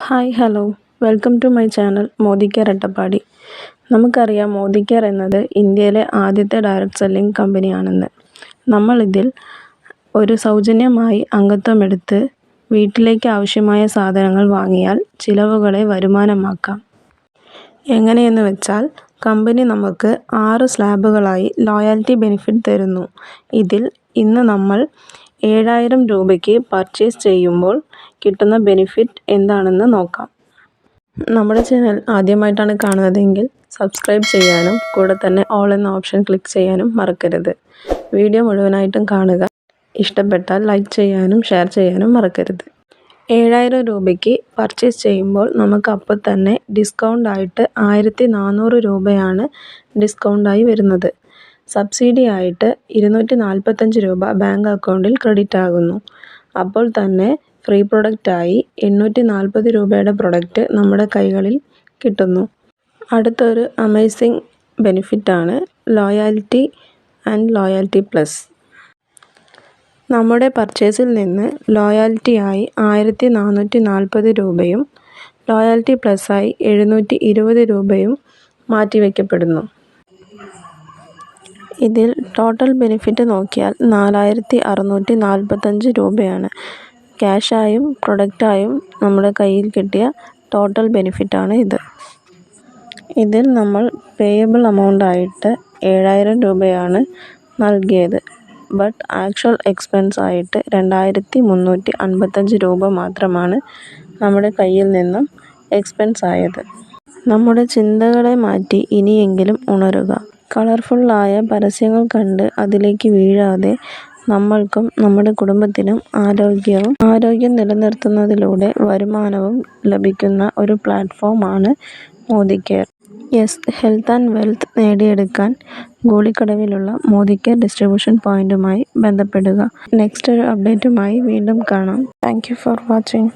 Hi hello. Welcome to my channel Modi care Attappadi. നമുക്കറിയാം Modi care എന്നത് ഇന്ത്യയിലെ ആദ്യത്തെ ഡയറക്റ്റ് സെല്ലിംഗ് കമ്പനിയാണെന്ന്. നമ്മളിതിൽ ഒരു സൗജന്യമായി അംഗത്വമെടുത്ത് വീട്ടിലേക്ക് ആവശ്യമായ സാധനങ്ങൾ വാങ്ങിയാൽ ചിലവുകളെ വരുമാനമാക്കാം. എങ്ങനെയെന്ന് വെച്ചാൽ കമ്പനി നമുക്ക് ആറ് സ്ലാബുകളായി ലോയാലിറ്റി ബെനിഫിറ്റ് തരുന്നു. ഇതിൽ ഇന്ന് നമ്മൾ ഏഴായിരം രൂപയ്ക്ക് പർച്ചേസ് ചെയ്യുമ്പോൾ കിട്ടുന്ന ബെനിഫിറ്റ് എന്താണെന്ന് നോക്കാം. നമ്മുടെ ചാനൽ ആദ്യമായിട്ടാണ് കാണുന്നതെങ്കിൽ സബ്സ്ക്രൈബ് ചെയ്യാനും കൂടെ തന്നെ ഓൾ എന്ന ഓപ്ഷൻ ക്ലിക്ക് ചെയ്യാനും മറക്കരുത്. വീഡിയോ മുഴുവനായിട്ടും കാണുക. ഇഷ്ടപ്പെട്ടാൽ ലൈക്ക് ചെയ്യാനും ഷെയർ ചെയ്യാനും മറക്കരുത്. ഏഴായിരം രൂപയ്ക്ക് പർച്ചേസ് ചെയ്യുമ്പോൾ നമുക്ക് അപ്പോൾ തന്നെ ഡിസ്കൗണ്ട് ആയിട്ട് ആയിരത്തി നാനൂറ് രൂപയാണ് ഡിസ്കൗണ്ടായി വരുന്നത്. സബ്സിഡി ആയിട്ട് ഇരുന്നൂറ്റി നാൽപ്പത്തഞ്ച് രൂപ ബാങ്ക് അക്കൗണ്ടിൽ ക്രെഡിറ്റ് ആകുന്നു. അപ്പോൾ തന്നെ ഫ്രീ പ്രൊഡക്റ്റായി എണ്ണൂറ്റി നാൽപ്പത് രൂപയുടെ പ്രൊഡക്റ്റ് നമ്മുടെ കൈകളിൽ കിട്ടുന്നു. അടുത്തൊരു അമേസിങ് ബെനിഫിറ്റാണ് ലോയാലിറ്റി ആൻഡ് ലോയാലിറ്റി പ്ലസ്. നമ്മുടെ പർച്ചേസിൽ നിന്ന് ലോയാലിറ്റിയായി ആയിരത്തി നാനൂറ്റി നാൽപ്പത് രൂപയും ലോയാലിറ്റി പ്ലസ്സായി എഴുന്നൂറ്റി ഇരുപത് രൂപയും മാറ്റിവെക്കപ്പെടുന്നു. ഇതിൽ ടോട്ടൽ ബെനിഫിറ്റ് നോക്കിയാൽ നാലായിരത്തി അറുന്നൂറ്റി നാൽപ്പത്തഞ്ച് രൂപയാണ് ക്യാഷായും പ്രൊഡക്റ്റായും നമ്മുടെ കയ്യിൽ കിട്ടിയ ടോട്ടൽ ബെനിഫിറ്റാണ് ഇത്. ഇതിൽ നമ്മൾ പേയബിൾ എമൗണ്ട് ആയിട്ട് ഏഴായിരം രൂപയാണ് നൽകിയത്. ബട്ട് ആക്ച്വൽ എക്സ്പെൻസ് ആയിട്ട് രണ്ടായിരത്തി മുന്നൂറ്റി അൻപത്തഞ്ച് രൂപ മാത്രമാണ് നമ്മുടെ കയ്യിൽ നിന്നും എക്സ്പെൻസ് ആയത്. നമ്മുടെ ചിന്തകളെ മാറ്റി ഇനിയെങ്കിലും ഉണരുക. കളർഫുള്ളായ പരസ്യങ്ങൾ കണ്ട് അതിലേക്ക് വീഴാതെ നമ്മൾക്കും നമ്മുടെ കുടുംബത്തിനും ആരോഗ്യവും ആരോഗ്യം നിലനിർത്തുന്നതിലൂടെ വരുമാനവും ലഭിക്കുന്ന ഒരു പ്ലാറ്റ്ഫോമാണ് Modi care yes health and wealth നേടിയെടുക്കാൻ ഗോളിക്കടവിലുള്ള മോദി കെയർ ഡിസ്ട്രിബ്യൂഷൻ പോയിന്റുമായി ബന്ധപ്പെടുക. നെക്സ്റ്റ് ഒരു അപ്ഡേറ്റുമായി വീണ്ടും കാണാം. Thank for watching.